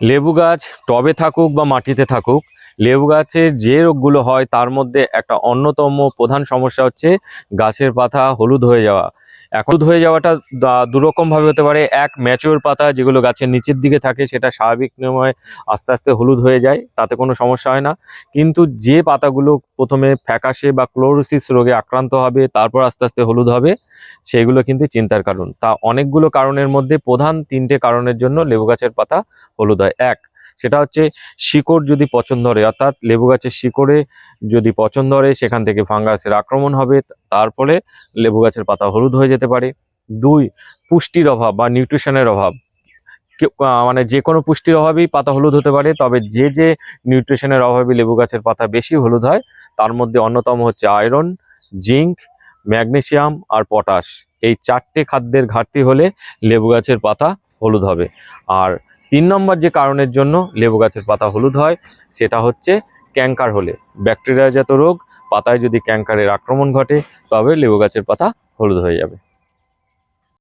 লেবু গাছ টবে থাকুক বা মাটিতে থাকুক, লেবু গাছের যে রোগগুলো হয় তার মধ্যে একটা অন্যতম প্রধান সমস্যা হচ্ছে গাছের পাতা হলুদ হয়ে যাওয়া। এখন হয়ে যাওয়াটা দুরকমভাবে হতে পারে। এক ম্যাচিওর পাতা যেগুলো গাছের নিচের দিকে থাকে সেটা স্বাভাবিক নিয়মে আস্তে আস্তে হলুদ হয়ে যায়, তাতে কোনো সমস্যা হয় না। কিন্তু যে পাতাগুলো প্রথমে ফ্যাকাশে বা ক্লোরোসিস রোগে আক্রান্ত হবে, তারপর আস্তে আস্তে হলুদ হবে, সেগুলো কিন্তু চিন্তার কারণ। তা অনেকগুলো কারণের মধ্যে প্রধান তিনটে কারণের জন্য লেবু গাছের পাতা হলুদ হয়। এক, সেটা হচ্ছে শিকড় যদি পচন ধরে অর্থাৎ লেবু গাছের শিকড়ে যদি পচন ধরে সেখান থেকে ফাঙ্গাসের আক্রমণ হবে তারপরে লেবু গাছের পাতা হলুদ হয়ে যেতে পারে। দুই, পুষ্টির অভাব বা নিউট্রিশনের অভাব। মানে যে কোনো পুষ্টির অভাবেই পাতা হলুদ হতে পারে, তবে যে যে নিউট্রিশনের অভাবে লেবু গাছের পাতা বেশি হলুদ হয়, তার মধ্যে অন্যতম হচ্ছে আয়রন, জিঙ্ক ম্যাগনেশিয়াম আর পটাশ। এই চারটে খাদ্যের ঘাটতি হলে লেবু গাছের পাতা হলুদ হবে। আর তিন নম্বর যে কারণের জন্য লেবু গাছের পাতা হলুদ হয়, সেটা হচ্ছে ক্যাঙ্কার হলে। ব্যাকটেরিয়াজাত রোগ পাতায় যদি ক্যাঙ্কারের আক্রমণ ঘটে তবে লেবু গাছের পাতা হলুদ হয়ে যাবে।